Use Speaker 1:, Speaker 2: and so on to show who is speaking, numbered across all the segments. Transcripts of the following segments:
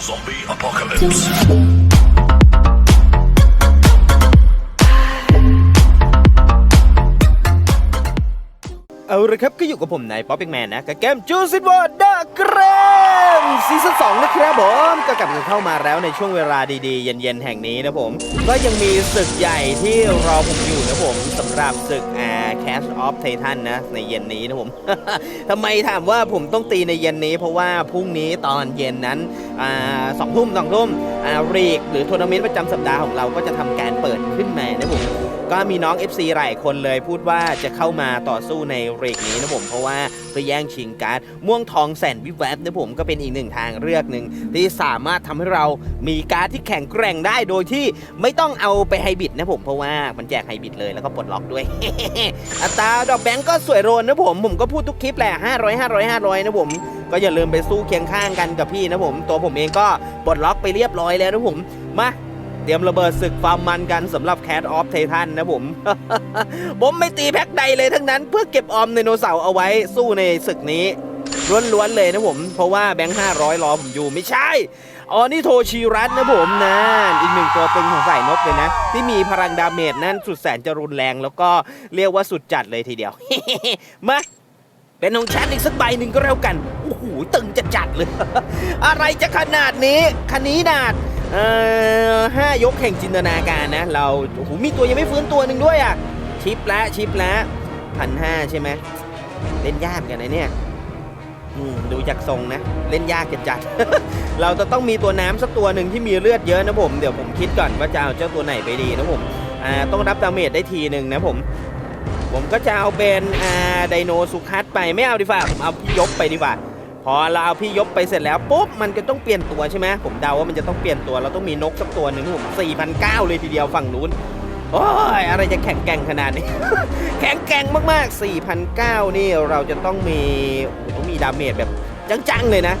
Speaker 1: Zombie apocalypse.
Speaker 2: เอาละครับก็อยู่กับผมนายป๊อปเองแมนนะกับเกมจูซิ w วอร์ดอะเกรมซีซั่นสองนะครับผมก็กลับกันเข้ามาแล้วในช่วงเวลาดีๆ เย็นๆ แห่งนี้นะผม ก็ยังมีศึกใหญ่ที่รอผมอยู่นะผมสำหรับศึกอ่า Cash of Titan นะ ในเย็นนี้นะผม ทำไมถามว่าผมต้องตีในเย็นนี้ เพราะว่าพรุ่งนี้ตอนเย็นนั้นสองทุ่มสองทุ่มรีกหรือทัวร์นาเมนต์ประจำสัปดาห์ของเราก็จะทำการเปิดเค ก็มีน้อง FC หลายคนเลยพูดว่าจะเข้ามาต่อสู้ในเรกนี้นะผม เพราะว่าไปแย่งชิงการ์ดม่วงทองแสนวิบแวบนะผมก็เป็นอีกหนึ่งทางเลือกหนึ่งที่สามารถทำให้เรามีการ์ดที่แข็งแกร่งได้โดยที่ไม่ต้องเอาไปไฮบิดนะผมเพราะว่ามันแจกไฮบิดเลยแล้วก็ปลดล็อกด้วย อัตราดอกแบงก์ก็สวยโรนนะผมผมก็พูดทุกคลิปแหละ500 500 500 นะผม ก็อย่าลืมไปสู้เคียงข้างกันกับพี่นะผม ตัวผมเองก็ปลดล็อกไปเรียบร้อยแล้วนะผมมา เตรียมระเบิดศึกความมันกันสำหรับ Cat of Titan นนะผม ผมไม่ตีแพ็คใดเลยทั้งนั้นเพื่อเก็บออมไดโนเสาร์เอาไว้สู้ในศึกนี้ล้วนๆเลยนะผม เพราะว่าแบงค์500รอผมอยู่ไม่ใช่อ๋อนี่โทชิรัตนะผมนะอีกหนึ่งตัวตึงของสายนกเลยนะ ที่มีพลังดาเมจนั่นสุดแสนจะรุนแรงแล้วก็เรียกว่าสุดจัดเลยทีเดียว มาเป็นของฉันอีกสักใบหนึ่งก็แล้วกัน โอ้โห ตึงจะจัดเลย อะไรจะขนาดนี้คันนี้นาด เอ่อห้ายกแห่งจินตนาการนะ เราโอ้โหมีตัวยังไม่ฟื้นตัวหนึ่งด้วยอะ ชิปละชิปละพันห้าใช่ไหมเล่นยากกันนะเนี่ยดูจากทรงนะ เล่นยากจะจัดเราจะต้องมีตัวน้ำสักตัวหนึ่งที่มีเลือดเยอะนะผม เดี๋ยวผมคิดก่อนว่าจะเอาเจ้าตัวไหนไปดีนะผมอ่าต้องรับดาเมจได้ทีหนึ่งนะผม ผมก็จะเอาเป็นอ่าไดโนสุคัสไปไม่เอาดีกว่าผมเอาพี่ยกไปดีกว่า พอเราเอาพี่ยบไปเสร็จแล้วปุ๊บมันก็ต้องเปลี่ยนตัวใช่ไหมผมเดาว่ามันจะต้องเปลี่ยนตัวเราต้องมีนกสักตัวหนึ่งผมสี่พันเก้าเลยทีเดียวฝั่งนู้นโอ้ยอะไรจะแข็งแกร่งขนาดนี้ แข็งแกร่งมากๆ4,009นี่เราจะต้องมีต้องมีดาเมจแบบจังๆเลยนะ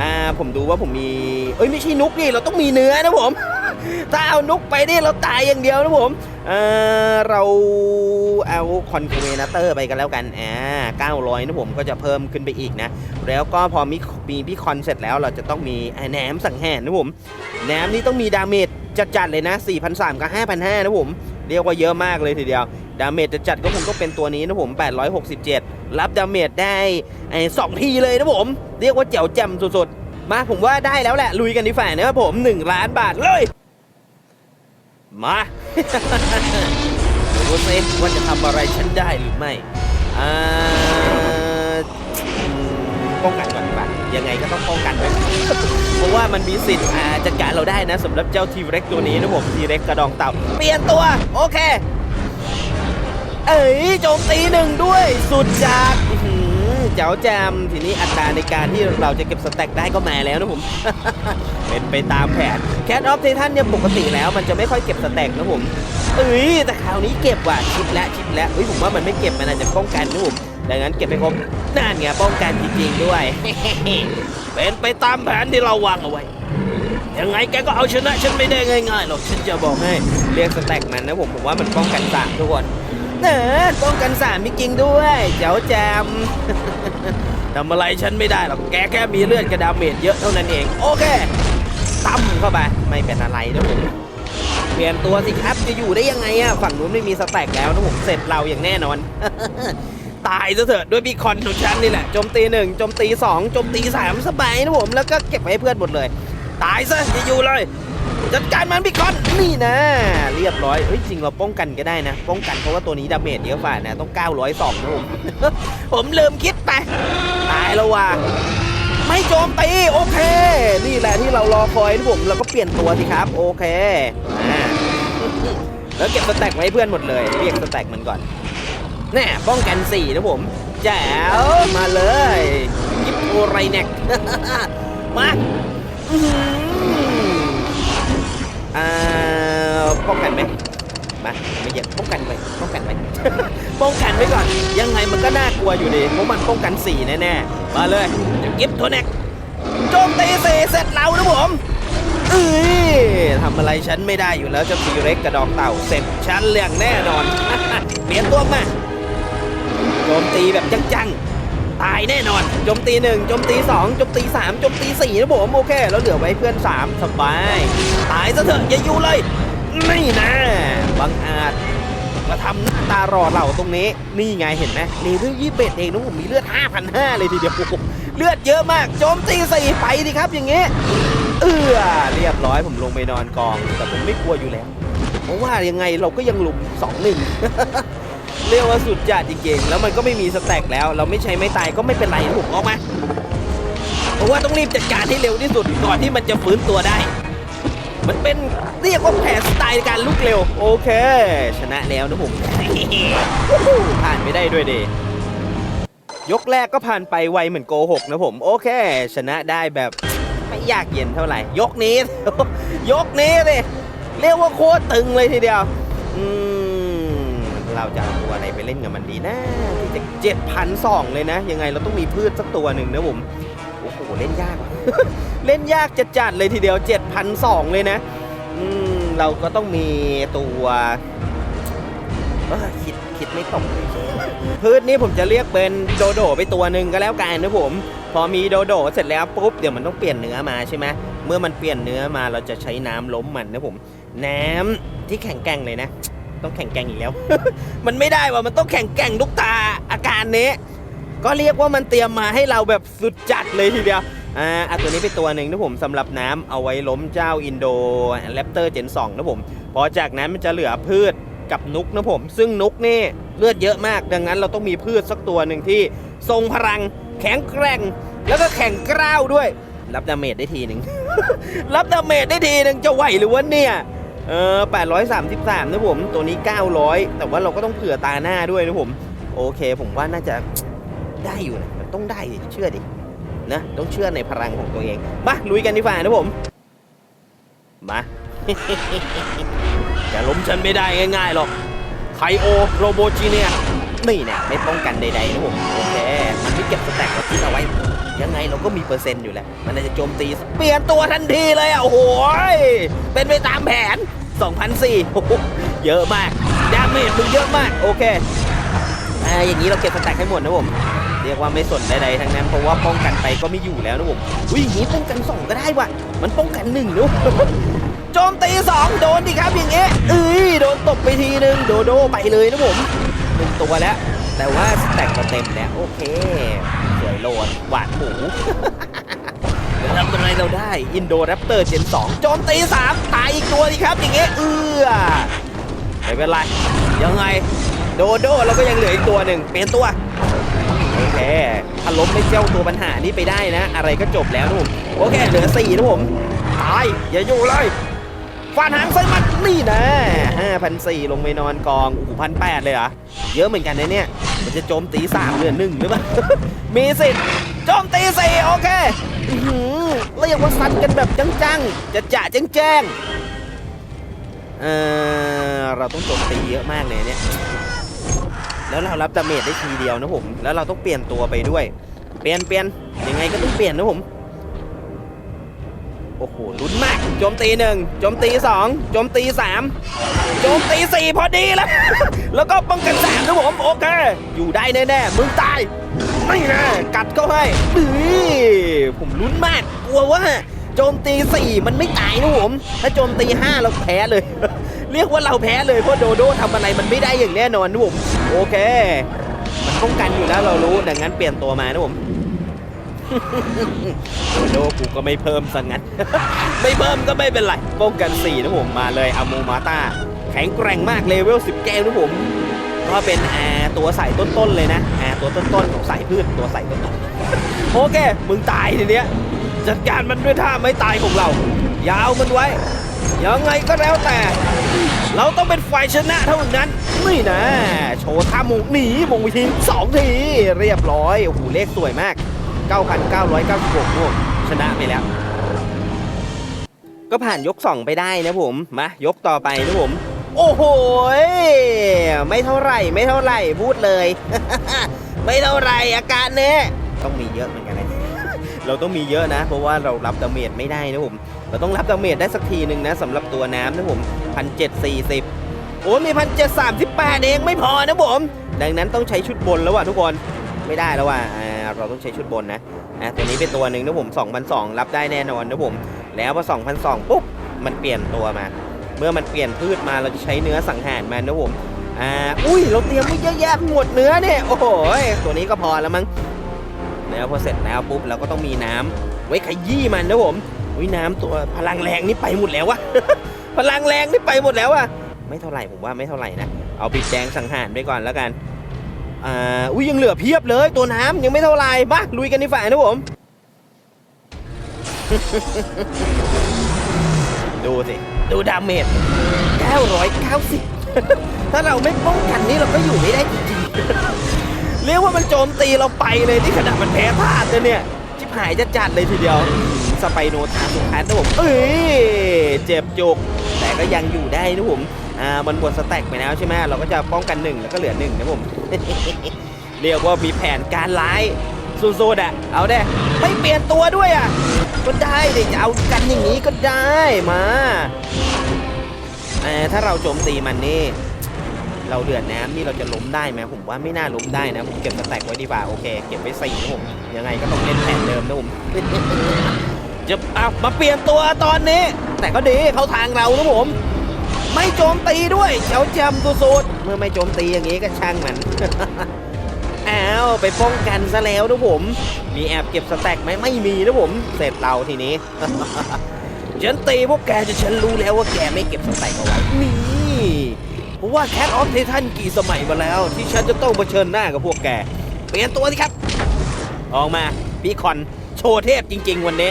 Speaker 2: อ่าผมดูว่าผมมี เอ้ยไม่ใช่นุกนี่เราต้องมีเนื้อนะผม ถ้าเอานุกไปนี่เราตายอย่างเดียวนะผมเออเราเอาคอนเทนเตอร์ไปกันแล้วกันอ่า900นะผมก็จะเพิ่มขึ้นไปอีกนะ แล้วก็พอมีมีพี่คอนเสร็จแล้วเราจะต้องมีแหนมสังแหารนะผมแหนมนี่ต้องมีดาเมจจัดๆเลยนะ4,300กับ5,500นะผมเรียกว่าเยอะมากเลยทีเดียว ดาเมจจัดก็คงต้องเป็นตัวนี้นะผม 867 รับดาเมจได้สองทีเลยนะผม เรียกว่าเจ๋วแจ่มสุดๆ มาผมว่าได้แล้วแหละ ลุยกันดีฝ่านะครับผม 1 ล้านบาทเลย มาดูสิว่าจะทำอะไรฉันได้หรือไม่ อ่าป้องกันก่อนดีกว่ายังไงก็ต้องป้องกันไว้เพราะว่ามันมีสิทธิ์จัดการเราได้นะสำหรับเจ้าทีเร็กตัวนี้นะผมทีเร็กกระดองเต่า เปลี่ยนตัว โอเค เอ้ยโจมตีหนึ่งด้วย สุดจัด อหือเจ้าแจมทีนี้อัตราในการที่เราจะเก็บสแต็กได้ก็มาแล้วนะผม เป็นไปตามแผนแคทออฟเททันเนี่ยปกติแล้วมันจะไม่ค่อยเก็บสแต็กนะผมเอ้ยแต่คราวนี้เก็บว่ะชิปแล้วชิปแล้วเอ้ยผมว่ามันไม่เก็บมันอาจจะป้องกันนะผมดังนั้นเก็บไปครบนั่นไงป้องกันจริงๆด้วย เป็นไปตามแผนที่เราวางเอาไว้ยังไงแกก็เอาชนะฉันไม่ได้ง่ายๆหรอกฉันจะบอกให้เรียกสแต็กมันนะผมผมว่ามันป้องกันสามทุกคน เนอป้องกันสามจริงด้วย เจ้าแจม ทำอะไรฉันไม่ได้หรอก แกแค่มีเลือดกระดาเมจเยอะเท่านั้นเอง โอเคตั้มเข้าไป ไม่เป็นอะไรนะผมเปลี่ยนตัวสิครับจะอยู่ได้ยังไงอะฝั่งนู้นไม่มีสแต็กแล้วนะผมเสร็จเราอย่างแน่นอน ตายซะเถอะด้วยบีคอนของฉันนี่แหละโจมตีหนึ่งโจมตีสองโจมตีสามสบายนะผมแล้วก็เก็บไว้เพื่อนหมดเลย ตายซะอย่อยู่เลย จัดการมันบีคอนนี่นะ เรียบร้อยเฮ้ยจริงเราป้องกันก็ได้นะ ป้องกันเพราะว่าตัวนี้ดาเมจเยอะฝ่านะต้อง 902นะผม ผมลืมคิดไปตายแล้วว่ะไม่โจมตีโอเค นี่แหละที่เรารอคอยนะผมเราก็เปลี่ยนตัวสิครับ โอเคอ่าแล้วเก็บสแต็กไว้ให้เพื่อนหมดเลย เรียกสแต็กมันก่อนแน่ป้องกันสี่นะผมแจ๋วมาเลยยิปโอไรแน็กมา อ่าป้องกันไหมมาไม่เยอะป้องกันไปป้องกันไปป้องกันไว้ก่อน ยังไงมันก็น่ากลัวอยู่ดีเพราะมันป้องกันสี่แน่ๆ มาเลยเดี๋ยวกิฟต์โทเน็กโจมตีสี่เสร็จเรานะผมเอ้ยทำอะไรฉันไม่ได้อยู่แล้วจะทีเร็กกระดองเต่าเสร็จฉันเรื่องแน่นอน เปลี่ยนตัวมาโจมตีแบบจังๆ ตายแน่นอนโจมตีหนึ่งโจมตีสองโจมตีสามโจมตีสี่นะผมโอเคแล้วเหลือไว้เพื่อนสามสบาย ตายซะเถอะอย่าอยู่เลยนี่นะบังอาจมาทำหน้าตารอเหล่าตรงนี้ นี่ไงเห็นไหมเลเวลยี่สิบเอ็ดเองนะผมมีเลือด 5,500 เลยทีเดียว เลือดเยอะมากโจมตีสี่ไปดิครับอย่างเงี้เอื้อเรียบร้อยผมลงไปนอนกอง แต่ผมไม่กลัวอยู่แล้ว เพราะว่ายังไงเราก็ยังหลุมสองหนึ่ง เรียกว่าสุดจัดจริงๆแล้วมันก็ไม่มีสแต็กแล้ว เราไม่ใช้ไม่ตายก็ไม่เป็นไรนะผมออกมาเพราะว่าต้องรีบจัดการให้เร็วที่สุดก่อนที่มันจะฟื้นตัวได้ มันเป็นเรียกว่าแผนสไตล์ในการลุกเร็ว โอเค ชนะแล้วนะผมผ่านไม่ได้ด้วยดียกแรกก็ผ่านไปไวเหมือนโกหกนะผม โอเค ชนะได้แบบไม่ยากเย็นเท่าไหร่ ยกนี้ ยกนี้เลยเรียกว่าโคตรตึงเลยทีเดียว อืม เราจะเอาตัวอะไรไปเล่นกับมันดีนะที่จะเจ็ดพันสองเลยนะ ยังไงเราต้องมีพืชสักตัวหนึ่งนะผมโอ้โหเล่นยากว่ะเล่นยากจะจัดเลยทีเดียว7,002เลยนะอืมเราก็ต้องมีตัวเออคิดคิดไม่ตรงเลยพืชนี้ผมจะเรียกเป็นโดโดไปตัวหนึ่งก็แล้วกันนะผม พอมีโดโดเสร็จแล้วปุ๊บเดี๋ยวมันต้องเปลี่ยนเนื้อมาใช่ไหมเมื่อมันเปลี่ยนเนื้อมาเราจะใช้น้ำล้มมันนะผม น้ำที่แข็งแกร่งเลยนะ ต้องแข็งแกร่งอีกแล้ว มันไม่ได้ว่ะมันต้องแข็งแกร่งทุกตาอาการนี้ ก็เรียกว่ามันเตรียมมาให้เราแบบสุดจัดเลยทีเดียวอ่าอะตัวนี้เป็นตัวหนึ่งนะผมสำหรับน้ำเอาไว้ล้มเจ้าอินโดแรปเตอร์เจน2นะผมพอจากนั้นมันจะเหลือพืชกับนุกนะผม ซึ่งนุกนี่เลือดเยอะมาก ดังนั้นเราต้องมีพืชสักตัวหนึ่งที่ทรงพลังแข็งแกร่ง แล้วก็แข็งกร้าวด้วย รับดาเมจได้ทีหนึ่งรับดาเมจได้ทีหนึ่งจะไหวหรือวะเนี่ย เออ833นะผมตัวนี้ 900 แต่ว่าเราก็ต้องเผื่อตาหน้าด้วยนะผม โอเค ผมว่าน่าจะได้อยู่นะมันต้องได้ดิเชื่อดินะต้องเชื่อในพลังของตัวเองมาลุยกันดีกว่านะผมมาจะล้มฉันไม่ได้ง่ายๆหรอกไคโอโรโบจีเนีย นี่เนี่ยไม่ป้องกันใดๆนะผมโอเคมันไม่เก็บสแต็กเราคิดเอาไว้ ยังไงเราก็มีเปอร์เซ็นต์อยู่แหละมันจะโจมตีเปลี่ยนตัวทันทีเลยอะโอ้โหยเป็นไปตามแผน2,004โอ้โหเยอะมากดาเมจมึงเยอะมากโอเคอ่าอย่างนี้เราเก็บสแต็กให้หมดนะผมเรียกว่าไม่สนใดๆทั้งนั้นเพราะว่าป้องกันไปก็ไม่อยู่แล้วนะผมอุ้ยอย่างนี้ป้องกันสองก็ได้ว่ะมันป้องกันหนึ่งนุโจมตีสองโดนดิครับอย่างเงี้ยเอ้ยโดนตบไปทีนึงโดโดไปเลยนะผม หนึ่งตัวแล้ว แต่ว่าสแต็กเราเต็มแล้ว โอเคสวยโลนหวานหมูเดี๋ยวทำอะไรเราได้อินโดแรปเตอร์เจน2โจมตี3ตายอีกตัวดิครับ อย่างเงี้ยเอือไม่เป็นไร ยังไง โดโดเราก็ยังเหลืออีกตัวหนึ่งเปลี่ยนตัวโอเคถ้าล้มไม่เจ้าตัวปัญหานี้ไปได้นะ อะไรก็จบแล้วนะผมโอเคเหลือสี่นะผมตายอย่าอยู่เลย ฟาดหางใส่มันนี่นะ5,004ลงไปนอนกองโอ้โหพันแปดเลยเหรอ เยอะเหมือนกันนะเนี่ย มันจะโจมตีสามเหลือนหนึ่งหรือเปล่า มีสิทธิ์โจมตีสี่โอเคเรียกว่าซัดกันแบบจังๆจะจะแจ้งแจ้งเออเราต้องโจมตีเยอะมากเลยเนี่ย แล้วเรารับดาเมจได้ทีเดียวนะผม แล้วเราต้องเปลี่ยนตัวไปด้วย เปลี่ยนเปลี่ยนยังไงก็ต้องเปลี่ยนนะผม อ้โหลุ้นมากโจมตีหนึ่งโจมตีสองโจมตีสามโจมตีสี่พอดีแล้ว แล้วก็ป้องกันสามนะผมโอเค อยู่ได้แน่ๆมึงตายไม่นะกัดก็ให้นี่ผมลุ้นมากกลัวว่าโจมตีสี่มันไม่ตายนะผมถ้าโจมตีห้าเราแพ้เลย เรียกว่าเราแพ้เลยเพราะโดโดทำอะไรมันไม่ได้อย่างแน่นอนนะผมโอเค มันป้องกันอยู่แล้วเรารู้ดังนั้นเปลี่ยนตัวมานะผม โดกูก็ไม่เพิ่มซะงั้น ไม่เพิ่มก็ไม่เป็นไร ป้องกัน4นะผมมาเลยอามูมาตาแข็งแกร่งมากเลเวล10แก้วนะผม ก็เป็นแอาตัวใส่ต้นๆเลยนะแอาตัวต้นๆของใสายพืชตัวใส่ต้นๆโอเค มึงตายทีเนี้ย จัดการมันด้วยท่าไม่ตายของเรา ยาวมันไว้ ยังไงก็แล้วแต่ เราต้องเป็นฝ่ายชนะเท่านั้น นี่นะ โชว์ท่ามงหนีมงวิธีสองที เรียบร้อย โอ้โหเลขสวยมาก 9,996พวกชนะไปแล้ว ก็ผ่านยก 2 ไปได้นะผมมายกต่อไปนะผม โอ้โหไม่เท่าไหร่ไม่เท่าไหร่พูดเลย ไม่เท่าไหร่อาการเนี้ยต้องมีเยอะเหมือนกันนะเราต้องมีเยอะนะ เพราะว่าเรารับดาเมจไม่ได้นะผม เราต้องรับดาเมจได้สักทีหนึ่งนะสำหรับตัวน้ำนะผมพันเจ็ดสี่สิบโอ้มีพันเจ็ดสามสิบแปดเองไม่พอนะผม ดังนั้นต้องใช้ชุดบนแล้วว่ะทุกคนไม่ได้แล้วว่ะ เราต้องใช้ชุดบนนะอะตัวนี้เป็นตัวหนึ่งนะผม2,002รับได้แน่นอนนะผม แล้วพอ2,002ปุ๊บมันเปลี่ยนตัวมา เมื่อมันเปลี่ยนพืชมาเราจะใช้เนื้อสังหารมันนะผมอ่าอุ้ยเราเตรียมไว้เยอะแยะหมดเนื้อเนี่ยโอ้โหตัวนี้ก็พอแล้วมั้งแล้วพอเสร็จแล้วปุ๊บเราก็ต้องมีน้ำไว้ขยี้มันนะผมอุ้ยน้ำตัวพลังแรงนี่ไปหมดแล้ววะพลังแรงนี่ไปหมดแล้วอะไม่เท่าไหร่ผมว่าไม่เท่าไหร่นะเอาปิดแดงสังหารไปก่อนแล้วกัน อ่าอุ้ยยังเหลือเพียบเลย ตัวน้ำยังไม่เท่าไรบ้าลุยกันดีฝ่านะผม ดูสิ ดูดาเมจ990 ถ้าเราไม่ป้องกันนี่เราก็อยู่ไม่ได้จริงๆ เรียกว่ามันโจมตีเราไปเลยนี่ขนาดมันแพ้ธาตุนะเนี่ยชิบหายจะจัดเลยทีเดียว สไปโนทาสุดท้ายนะผม เอ้ยเจ็บจุกแต่ก็ยังอยู่ได้นะผม อ่ามันหมดสแต็กไปแล้วใช่ไหมเราก็จะป้องกันหนึ่งแล้วก็เหลือหนึ่งนะผม เรียกว่ามีแผนการร้ายสุดๆอะเอาได้ไม่เปลี่ยนตัวด้วยอะก็ได้เดี๋ยวจะเอากันอย่างนี้ก็ได้มาแต่ถ้าเราโจมตีมันนี่เราเดือดน้ำนี่เราจะล้มได้ไหมผมว่าไม่น่าล้มได้นะผมเก็บสแต็กไว้ดีกว่าโอเคเก็บไว้สี่นะผมยังไงก็ต้องเล่นแผนเดิมนะผมจะเอามาเปลี่ยนตัวตอนนี้ แต่ก็ดีเขาทางเรานะผม ไม่โจมตีด้วยเจ้าจำตัวสุดเมื่อไม่โจมตีอย่างนี้ก็ช่างมันอ้าวไปป้องกันซะแล้วนะผม มีแอบเก็บสแต็กไหมไม่มีนะผม เสร็จเราทีนี้ฉันตีพวกแกจะฉันรู้แล้วว่าแกไม่เก็บสแต็กเอาไว้นี่เพราะว่าแคทออฟเททันกี่สมัยมาแล้ว ที่ฉันจะต้องเผชิญหน้ากับพวกแกเปลี่ยนตัวสิครับ ออกมาพี่คอนโชว์เทพจริง ๆ วันนี้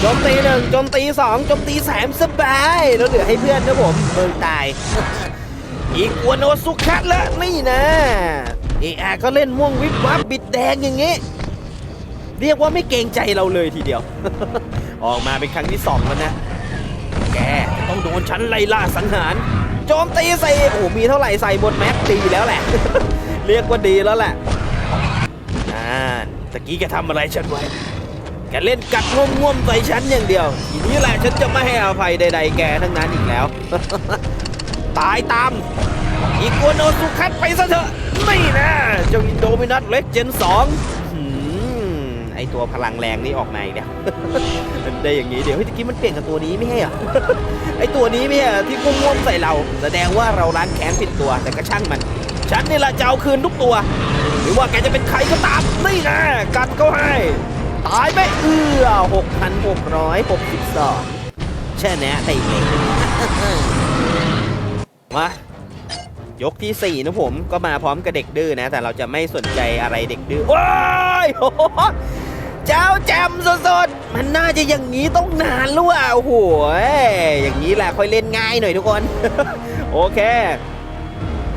Speaker 2: โจมตีหนึ่งโจมตีสองโจมตีสามสบายแล้วเหลือให้เพื่อนนะผมเมืองตาย อีกวัวโนสุคัตละนี่นะเออาก็เล่นม่วงวิบวับบิดแดงอย่างงี้ เรียกว่าไม่เกรงใจเราเลยทีเดียว ออกมาเป็นครั้งที่สองแล้วนะ แกต้องโดนฉันไล่ล่าสังหาร โจมตีใส่โอ้มีเท่าไหร่ใส่หมดแม็กดีแล้วแหละ เรียกว่าดีแล้วแหละอ่าตะกี้แกทำอะไรฉันไว้ กเล่นกัดง่วมๆใส่ฉันอย่างเดียวทีนี้แหละฉันจะไม่ให้อภัยใด ๆ แกทั้งนั้นอีกแล้ว ตายตาม อีกัวโนสุคัตไปซะเถอะไม่นะเจ้าอินโดมินัสเล็กเจนสองหืมไอตัวพลังแรงนี่ออกมาอีกเนี่ยมันได้อย่างนี้เดี๋ยวเฮ้ยตะกี้มันเปลี่ยนกับตัวนี้ไม่ใช่เหรอไอตัวนี้ไม่ใช่เหรอที่ง่วงใส่เรา แสดงว่าเราล้างแค้นผิดตัวแต่ก็ช่างมัน ฉันนี่แหละจะเอาคืนทุกตัว หรือว่าแกจะเป็นใครก็ตามนี่นะกัดเขาให้ ตายไปเอื้อ 6,662แชแนะได้เลยมายกที่ 4 นะผมก็มาพร้อมกับเด็กดื้อนะ แต่เราจะไม่สนใจอะไรเด็กดื้อว้ายโอ้โหเจ้าแจมสดๆ มันน่าจะอย่างนี้ต้องนานแล้วอะโอ้โหอย่างนี้แหละค่อยเล่นง่ายหน่อยทุกคน โอเค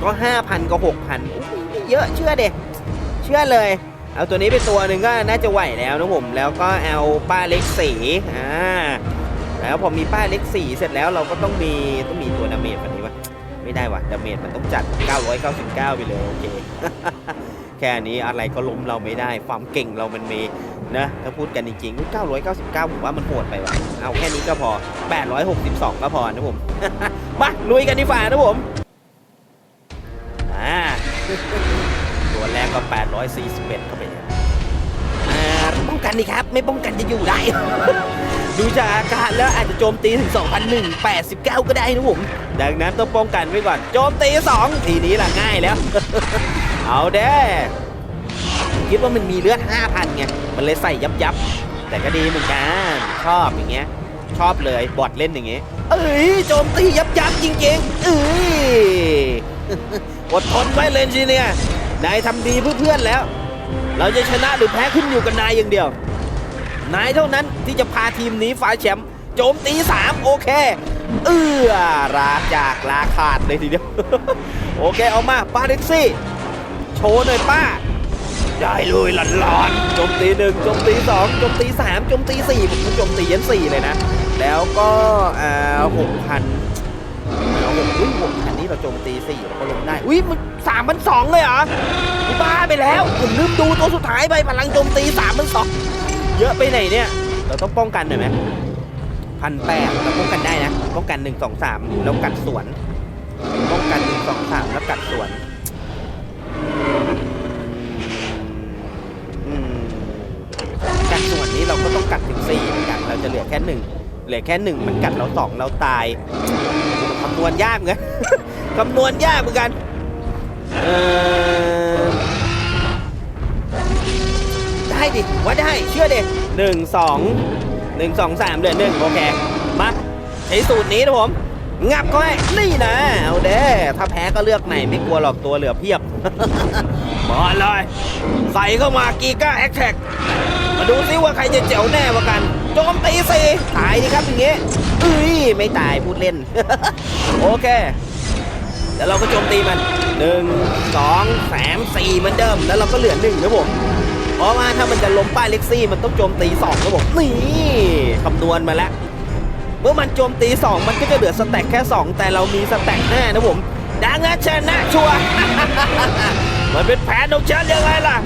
Speaker 2: ก็ 5,000 ก็ 6,000อุ๊ยเยอะเชื่อเด็เชื่อเลย เอาตัวนี้ไปตัวหนึ่งก็น่าจะไหวแล้วนะผม แล้วก็เอาป้าเล็กสีอ่าแล้วพอมีป้าเล็กสีเสร็จแล้วเราก็ต้องมีต้องมีตัวดาเมจแบบนี้วะไม่ได้ว่ะดาเมจมันต้องจัด 999 ไปเลยโอเค แค่นี้อะไรก็ล้มเราไม่ได้ ความเก่งเรามันมีนะถ้าพูดกันจริงๆ 999 ผมว่ามันโหดไปว่ะ เอาแค่นี้ก็พอ 862 ก็พอนะผม มาลุยกันดีกว่านะผม อ่า กก็ 841 เข้าไปเลยอ่าป้องกันดีครับ ไม่ป้องกันจะอยู่ได้ ดูจากอาการแล้วอาจจะโจมตีถึง 2,189 ก็ได้นะผม ดังนั้นต้องป้องกันไว้ก่อน โจมตี 2 ทีนี้ล่ะง่ายแล้ว เอาเด้คิดว่ามันมีเลือด 5,000 ไง มันเลยใส่ยับยับๆแต่ก็ดีเหมือนกัน ชอบอย่างเงี้ย ชอบเลย บอดเล่นอย่างเงี้ย เอ้ย โจมตียับยับๆจริงๆเอ้ยอดทนไว้เลยจีเนี่ย นายทำดีเพื่อเพื่อนแล้ว เราจะชนะหรือแพ้ขึ้นอยู่กับนายอย่างเดียว นายเท่านั้นที่จะพาทีมนี้ฟ้าแชมป์โจมตี3โอเค เอื้อราจากลาขาดเลยทีเดียว โอเคเอามาป้าเด็กซี่ โชว์หน่อยป้า ได้เลยหลานๆโจมตีหนึ่งโจมตีสองโจมตีสามโจมตีสี่ผมโจมตียันสี่เลยนะ แล้วก็อ่าหกพันเอาหกอุ้ยหกพัน นี้เราโจมตีสี่เราก็ลงได้ อุ้ยมันสามพันสองเลยเหรออุ๊ยบ้าไปแล้ว ผมลืมดูตัวสุดท้ายไปพลังโจมตีสามพันสองเยอะไปไหนเนี่ย เราต้องป้องกันหน่อยไหมพันแปดเราป้องกันได้นะ ป้องกันหนึ่งสองสามแล้วกัดสวน ป้องกันหนึ่งสองสามแล้วกัดสวนอืมเราก็ต้องกัดถึงสี่เหมือนกัน เราจะเหลือแค่หนึ่งเหลือแค่หนึ่งมันกัดเราสองเราตายคำนวณยากเหมือนกัน คำนวณยากเหมือนกันได้ดิว่าได้เชื่อเดิหนึ่งสองหนึ่งสองสามเหลือนหนึ่งโอเคมาใช้สูตรนี้นะผม งับก็ให้นี่นะ เอาเด้ถ้าแพ้ก็เลือกไหนไม่กลัวหรอกตัวเหลือเพียบมาเลยใส่เข้ามากีก้าแอคแท็กมาดูซิว่าใครจะเจ๋วแน่กว่ากันโจมตีสิตายดิครับอย่างเงี้ยเอ้ยไม่ตายพูดเล่น โอเค แล้วเราก็โจมตีมันหนึ่งสองสามสี่เหมือนเดิม แล้วเราก็เหลือหนึ่งนะผมเพราะว่าถ้ามันจะล้มป้ายเล็กซี่มันต้องโจมตีสองนะผมนี่คำนวณมาแล้วเมื่อมันโจมตี 2 มันก็จะเหลือสแต็กแค่ 2 แต่เรามีสแต็กแน่นะผมดังนั้นชนะชัวร์มันเป็นแผนของฉันยังไงล่ะ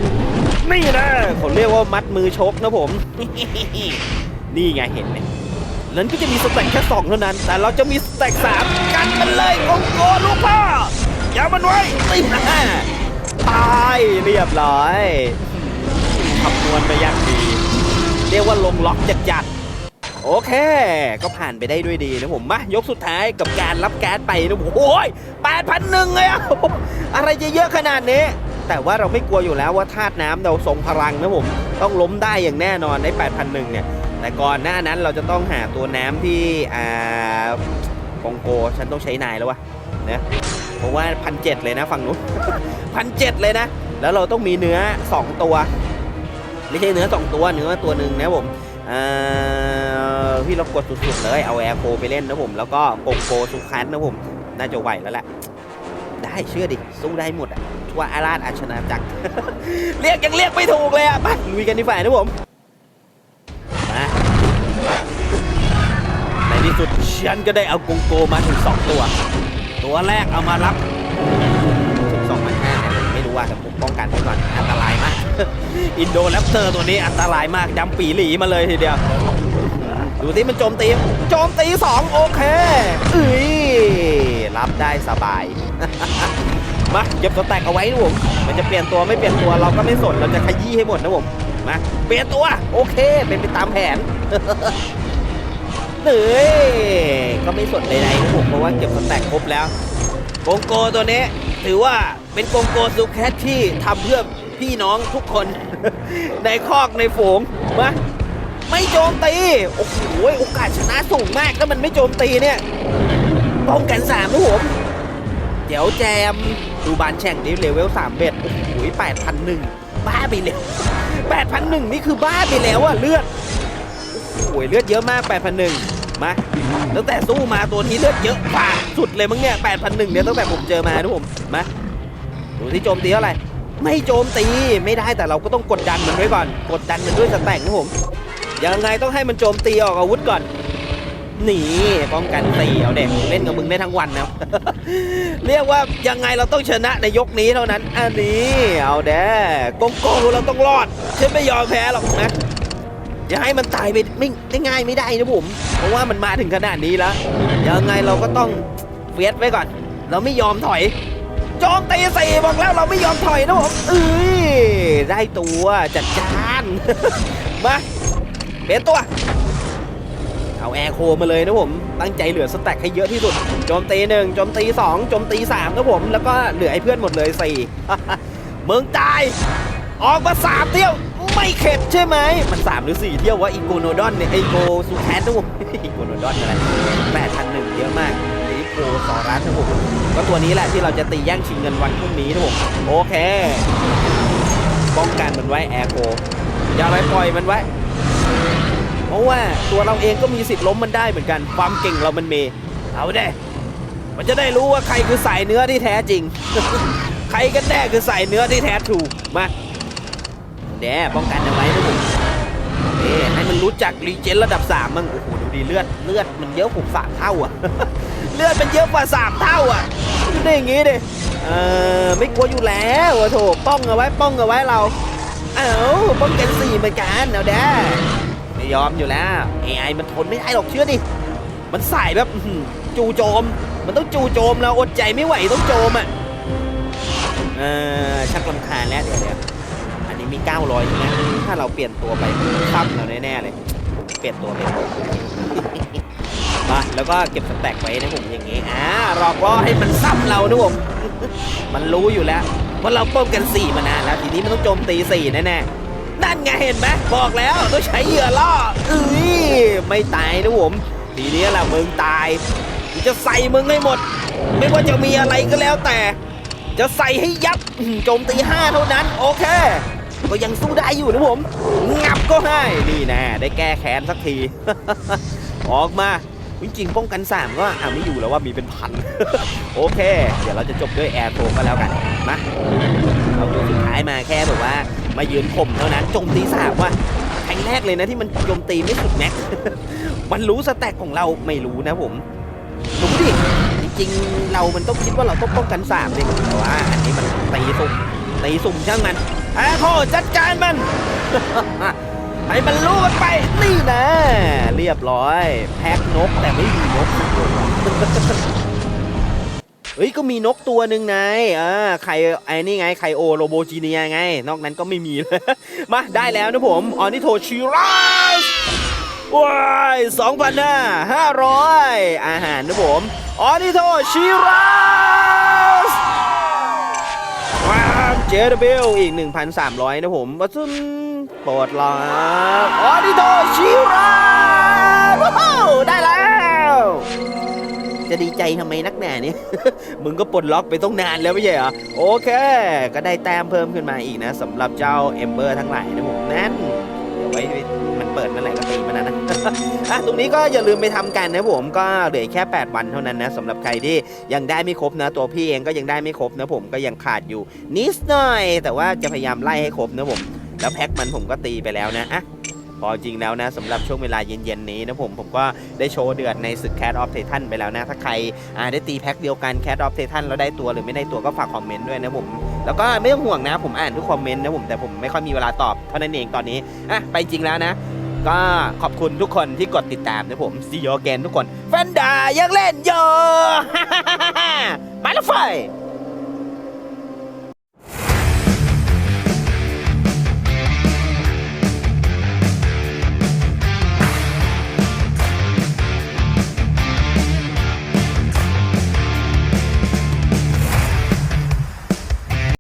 Speaker 2: นี่นะผมเรียกว่ามัดมือชกนะผม นี่ไงเห็นไหม นั้นก็จะมีสแต็กแค่2เท่านั้น แต่เราจะมีสแต็ก3กันมันเลยโกงโกลูกพ่ออย่ามันไว้ติดนะตายเรียบร้อยคำนวณไปอย่างดี เรียกว่าลงล็อกจัดๆ โอเค ก็ผ่านไปได้ด้วยดีนะผมมายกสุดท้ายกับการรับแก๊สไปนะผมโอ้ยแปดพันหนึ่งเลยอะอะไรจะเยอะขนาดนี้ แต่ว่าเราไม่กลัวอยู่แล้วว่าธาตุน้ำเราทรงพลังนะผม ต้องล้มได้อย่างแน่นอนใน8 0 0 1เนี่ย แต่ก่อนหน้านั้นเราจะต้องหาตัวน้ำที่อ่าคองโกฉันต้องใช้นายแล้ววะนะเพราะว่าพันเเลยนะฝั่งนู้นพันเเลยนะ แล้วเราต้องมีเนื้อ 2 ตัว ไม่ใช่เนื้อ 2 ตัวเนื้อตัวหนึ่งนะผมเอ่อพี่เรากดสุดๆเลยเอาแอร์โคไปเล่นนะผม แล้วก็โกโกสุคันนะผม น่าจะไหวแล้วแหละได้เชื่อดิสู้ได้หมดอะทั่วอาราชอาชนาจักรเรียกยังเรียกไม่ถูกเลยอะไปลุยกันดีฝ่ายนะผม สุดฉันก็ได้เอาโกโกมาถึง2ตัว ตัวแรกเอามารับถึง2 5 0 0นะผมไม่รู้ว่าแต่ผมป้องกันไว้ก่อนอันตรายมาก อินโดแรปเตอร์ตัวนี้อันตรายมากดำปีหลีมาเลยทีเดียว ดูที่มันโจมตี โจมตีสองโอเคเอ้ยรับได้สบายมาเก็บสแตกเอาไว้นะผม มันจะเปลี่ยนตัวไม่เปลี่ยนตัวเราก็ไม่สน เราจะขยี้ให้หมดนะผม มา เปลี่ยนตัว โอเค เป็นไปตามแผน เฮ้ยก็ไม่สนใดๆผมเพราะว่าเก็บสแต็กครบแล้วโกงโกตัวนี้ถือว่าเป็นโกงโกซูแคทที่ทำเพื่อพี่น้องทุกคน ในคอกในฝูงมาไม่โจมตี โอ้โหโอกาสชนะสูงมากถ้ามันไม่โจมตีเนี่ยป้องกันสามนะผมเดี๋ยวแจมดูบานแช่งดิเลเวลสามเบ็ดโอ้โหแปดพันหนึ่งบ้าไปแล้วแปดพันหนึ่งนี่คือบ้าไปแล้วอะเลือด หเลือดเยอะมากแปดพันหนึ่งมาตั้งแต่สู้มาตัวนี้เลือดเยอะกว่าสุดเลยมั้งเนี่ย8,001เนี่ยตั้งแต่ผมเจอมานะผมมาดูที่โจมตีเท่าไหร่ไม่โจมตีไม่ได้แต่เราก็ต้องกดดันมันไว้ก่อน กดดันมันด้วยสแต็กนะผมยังไงต้องให้มันโจมตีออกอาวุธก่อนหนีป้องกันตีเอาเด็กเล่นกับมึงได้ทั้งวันนะเรียกว่ายังไงเราต้องชนะในยกนี้เท่านั้น อันนี้เอาเด้โกงโกงเราต้องรอดฉันไม่ยอมแพ้หรอกนะ อย่าให้มันตายไปไม่ได้ง่ายไม่ได้นะผม เพราะว่ามันมาถึงขนาดนี้แล้วยังไงเราก็ต้องเฟียสไว้ก่อน เราไม่ยอมถอยโจมตีสี่บอกแล้วเราไม่ยอมถอยนะผมเอ้ยได้ตัวจัดจานมาเปลี่ยนตัว เอาแอร์โคมาเลยนะผมตั้งใจเหลือสแต็กให้เยอะที่สุดโจมตีหนึ่งโจมตีสองโจมตีสามนะผม แล้วก็เหลือให้เพื่อนหมดเลยสี่มึงตาย ออกมาสามเที่ยว ไม่เข็ดใช่ไหม มันสามหรือสี่เที่ยววะอีโกโนดอนเนี่ยไอโกซูแคสนะผมอีโกโนดอนอะไรแปดพันหนึ่งเยอะมากอีโกสอรัสนะผมก็ตัวนี้แหละที่เราจะตีแย่งชิงเงินวันพรุ่งนี้นะผมโอเค ป้องกันมันไว้แอร์โกอย่าไปปล่อยมันไว้ เพราะว่าตัวเราเองก็มีสิทธิ์ล้มมันได้เหมือนกัน ความเก่งเรามันมีเอาเด้มันจะได้รู้ว่าใครคือสายเนื้อที่แท้จริง ใครกันแน่คือสายเนื้อที่แท้ถูกมา แด่ป้องกันเอาไว้นะผมเอ๊ให้มันรู้จักรีเจนระดับสามมั่งโอ้โหดูดีเลือดเลือดมันเยอะผมสามเท่าอะเลือดมันเยอะกว่าสามเท่าอะดูได้อย่างงี้ดิเออไม่กลัวอยู่แล้วโถป้องเอาไว้ป้องเอาไว้เรา เอ้าป้องกันสี่เหมือนกันเอาแด้ไม่ยอมอยู่แล้ว AI มันทนไม่ได้หรอกเชื่อดิมันใส่แบบจู่โจม มันต้องจู่โจมเราอดใจไม่ไหวต้องโจมอะเออชักลำคาญแล้วเดี๋ยวเดี๋ยว มี 900 ใช่ไหมถ้าเราเปลี่ยนตัวไปซ้ำเราแน่ๆเลย เปลี่ยนตัวเป็นมาแล้วก็เก็บสแต็กไว้นะผมอย่างงี้อ่ารอกล่อให้มันซ้ำเรานะผม มันรู้อยู่แล้วว่าเราป้องกัน4มานานแล้วทีนี้มันต้องโจมตี4แน่ๆนั่นไงเห็นไหมบอกแล้วต้องใช้เหยื่อล่อเอ้ยไม่ตายนะผมทีนี้แหละมึงตายกูจะใส่มึงให้หมด ไม่ว่าจะมีอะไรก็แล้วแต่ จะใส่ให้ยับโจมตีห้าเท่านั้น โอเค ก็ยังสู้ได้อยู่นะผมงับก็ให้นี่แน่ได้แก้แค้นสักที ออกมาจริงๆป้องกันสามก็อ่าไม่อยู่แล้วว่ามีเป็นพัน โอเค เดี๋ยวเราจะจบด้วยแอร์โฟก็แล้วกันมาเอาตัวสุดท้ายมาแค่แบบว่า มายืนข่มเท่านั้นโจมตีสามว่ะแข่งแรกเลยนะที่มันโจมตีไม่สุดแม็กมันรู้สแต็กของเราไม่รู้นะผมรู้ดิจริงๆเรามันต้องคิดว่าเราต้องป้องกันสามดิแต่ว่าอันนี้มันตีสุ่มตีสุ่มช่างมัน แอร์โฟจัดการมัน ให้มันรู้กันไป นี่นะ เรียบร้อย แพ็กนกแต่ไม่มีนกสักตัวเฮ้ย ก็มีนกตัวหนึ่งไงอ่าไข่ไอ้นี่ไงไคโอโรโบจีเนียไง นอกนั้นก็ไม่มีเลยมาได้แล้วนะผมออนิโทชิรัสว้ายสองพันห้าห้าร้อยอาหารนะผมออนิโทชิรัส เจดเบลอีก 1,300 นะผมวัซึมโปลดล็อกออดิโตชิราว้าวได้แล้ว จะดีใจทำไมนักหนาเนี่ย มึงก็ปลดล็อกไปต้องนานแล้วไม่ใช่เหรอ โอเค ก็ได้แต้มเพิ่มขึ้นมาอีกนะสำหรับเจ้าเอมเบอร์ทั้งหลายนะผมนั่นเดี๋ยวไว้ อะตรงนี้ก็อย่าลืมไปทำกันนะผมก็เหลือแค่ 8 วันเท่านั้นนะสำหรับใครที่ยังได้ไม่ครบนะ ตัวพี่เองก็ยังได้ไม่ครบนะผมก็ยังขาดอยู่นิดหน่อย แต่ว่าจะพยายามไล่ให้ครบนะผมแล้วแพ็คมันผมก็ตีไปแล้วนะอะพอจริงแล้วนะสำหรับช่วงเวลาเย็นๆนี้นะผมผมก็ได้โชว์เดือดในศึก Cat of Titan ไปแล้วนะ ถ้าใครอ่าได้ตีแพ็คเดียวกัน Cat of Titan แล้วได้ตัวหรือไม่ได้ตัวก็ฝากคอมเมนต์ด้วยนะผมแล้วก็ไม่ต้องห่วงนะ ผมอ่านทุกคอมเมนต์นะผมแต่ผมไม่ค่อยมีเวลาตอบเท่านั้นเองตอนนี้อะไปจริงแล้วนะ ก็ขอบคุณทุกคนที่กดติดตามนะผมซีโอแกนทุกคนแฟนดายังเล่นอยู่มาแล้วไฟ